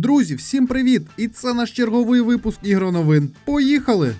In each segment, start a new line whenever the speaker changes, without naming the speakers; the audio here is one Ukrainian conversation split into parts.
Друзі, всім привіт! І це наш черговий випуск ігроновин. Поїхали!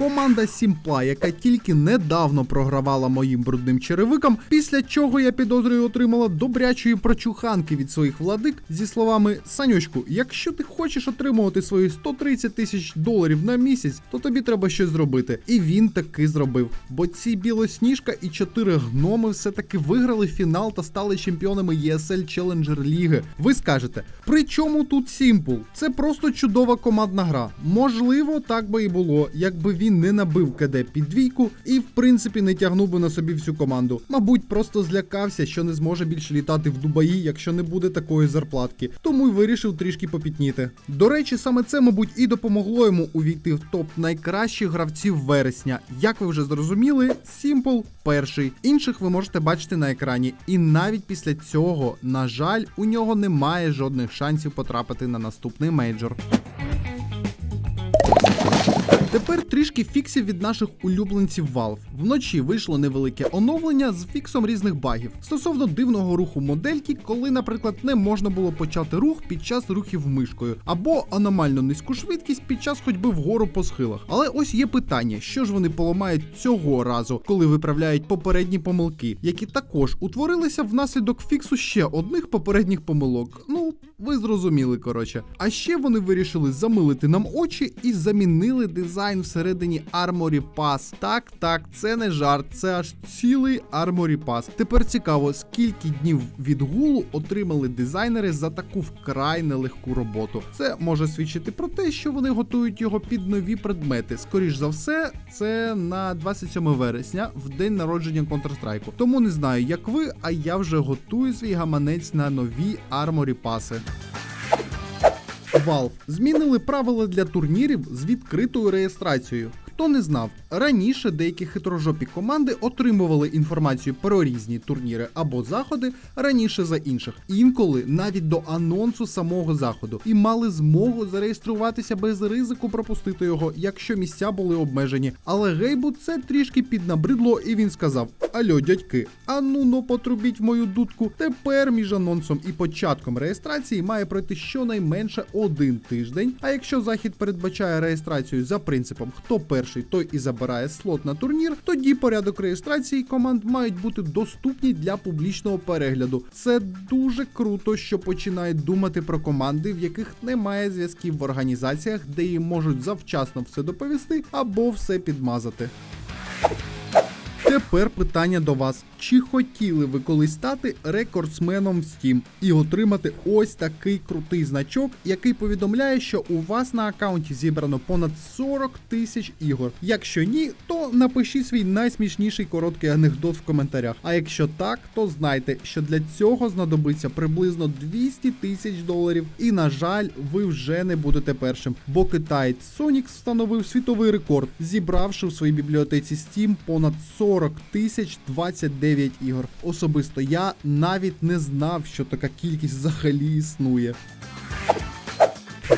Команда Сімпла, яка тільки недавно програвала моїм брудним черевикам, після чого я підозрюю отримала добрячої прочуханки від своїх владик зі словами Санючку, якщо ти хочеш отримувати свої 130 тисяч доларів на місяць, то тобі треба щось зробити. І він таки зробив. Бо ці білосніжка і чотири гноми все-таки виграли фінал та стали чемпіонами ESL Challenger Ліги. Ви скажете, при чому тут Сімпл? Це просто чудова командна гра. Можливо, так би і було, якби він не набив КД під двійку і, в принципі, не тягнув би на собі всю команду. Мабуть, просто злякався, що не зможе більше літати в Дубаї, якщо не буде такої зарплатки. Тому й вирішив трішки попітніти. До речі, саме це, мабуть, і допомогло йому увійти в топ найкращих гравців вересня. Як ви вже зрозуміли, Сімпл перший. Інших ви можете бачити на екрані. І навіть після цього, на жаль, у нього немає жодних шансів потрапити на наступний мейджор. Тепер трішки фіксів від наших улюбленців Valve. Вночі вийшло невелике оновлення з фіксом різних багів стосовно дивного руху модельки, коли, наприклад, не можна було почати рух під час рухів мишкою, або аномально низьку швидкість під час ходьби вгору по схилах. Але ось є питання, що ж вони поламають цього разу, коли виправляють попередні помилки, які також утворилися внаслідок фіксу ще одних попередніх помилок. Ну, ви зрозуміли, коротше. А ще вони вирішили замилити нам очі і замінили дизайн всередині Armory Pass. Так, так, це не жарт, це аж цілий Armory Pass. Тепер цікаво, скільки днів відгулу отримали дизайнери за таку вкрай нелегку роботу. Це може свідчити про те, що вони готують його під нові предмети. Скоріш за все, це на 27 вересня, в день народження Counter-Strike. Тому не знаю, як ви, а я вже готую свій гаманець на нові Armory паси. Valve змінили правила для турнірів з відкритою реєстрацією. Хто не знав, раніше деякі хитрожопі команди отримували інформацію про різні турніри або заходи раніше за інших, інколи навіть до анонсу самого заходу, і мали змогу зареєструватися без ризику пропустити його, якщо місця були обмежені. Але Гейбу це трішки піднабридло, і він сказав: Альо, дядьки, а ну но потрубіть в мою дудку. Тепер між анонсом і початком реєстрації має пройти щонайменше один тиждень. А якщо захід передбачає реєстрацію за принципом, хто перший, той і забирає слот на турнір, тоді порядок реєстрації команд мають бути доступні для публічного перегляду. Це дуже круто, що починають думати про команди, в яких немає зв'язків в організаціях, де їм можуть завчасно все доповісти або все підмазати. Тепер питання до вас: чи хотіли ви колись стати рекордсменом в Steam і отримати ось такий крутий значок, який повідомляє, що у вас на аккаунті зібрано понад 40 тисяч ігор? Якщо ні, то напишіть свій найсмішніший короткий анекдот в коментарях. А якщо так, то знайте, що для цього знадобиться приблизно 200 тисяч доларів. І на жаль, ви вже не будете першим, бо китаєць Sonix встановив світовий рекорд, зібравши в своїй бібліотеці Steam понад 40 тисяч 29 ігор. Особисто я навіть не знав, що така кількість взагалі існує.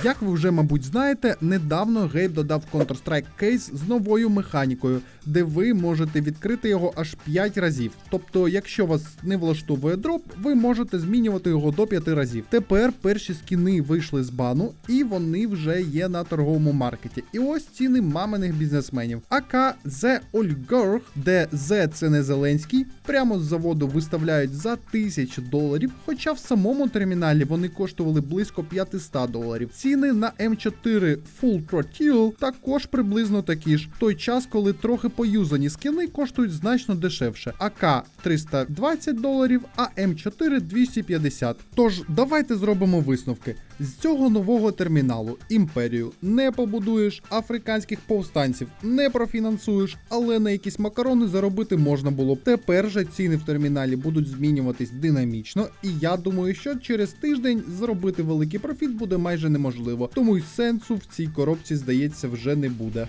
Як ви вже, мабуть, знаєте, недавно Гейб додав Counter-Strike кейс з новою механікою, де ви можете відкрити його аж 5 разів. Тобто, якщо вас не влаштовує дроп, ви можете змінювати його до 5 разів. Тепер перші скіни вийшли з бану, і вони вже є на торговому маркеті. І ось ціни маминих бізнесменів. АК The Oligarch, де Z це не Зеленський, прямо з заводу виставляють за 1000 доларів, хоча в самому терміналі вони коштували близько 500 доларів. Ціни на М4 Full Throttle також приблизно такі ж, в той час, коли трохи поюзані скини коштують значно дешевше. АК 320 доларів, а М4 250. Тож давайте зробимо висновки. З цього нового терміналу імперію не побудуєш, африканських повстанців не профінансуєш, але на якісь макарони заробити можна було. Тепер же ціни в терміналі будуть змінюватись динамічно, і я думаю, що через тиждень зробити великий профіт буде майже неможливо. Тому й сенсу в цій коробці, здається, вже не буде.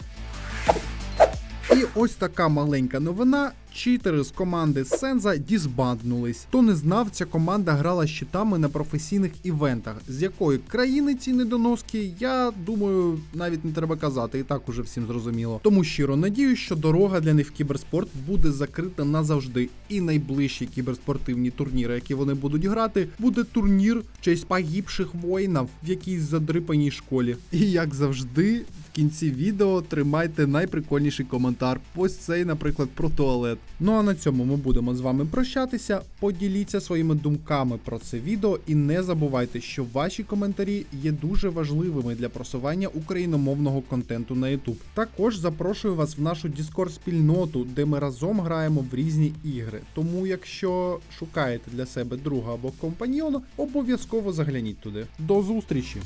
І ось така маленька новина. Читери з команди Сенза дізбанднулись. Хто не знав, ця команда грала щитами на професійних івентах. З якої країни ці недоноски, я думаю, навіть не треба казати, і так уже всім зрозуміло. Тому щиро надію, що дорога для них в кіберспорт буде закрита назавжди. І найближчі кіберспортивні турніри, які вони будуть грати, буде турнір в честь погибших воїнів в якійсь задрипаній школі. І як завжди. В кінці відео тримайте найприкольніший коментар. Ось цей, наприклад, про туалет. Ну а на цьому ми будемо з вами прощатися. Поділіться своїми думками про це відео і не забувайте, що ваші коментарі є дуже важливими для просування україномовного контенту на YouTube. Також запрошую вас в нашу Discord спільноту, де ми разом граємо в різні ігри. Тому, якщо шукаєте для себе друга або компаньйона, обов'язково загляніть туди. До зустрічі!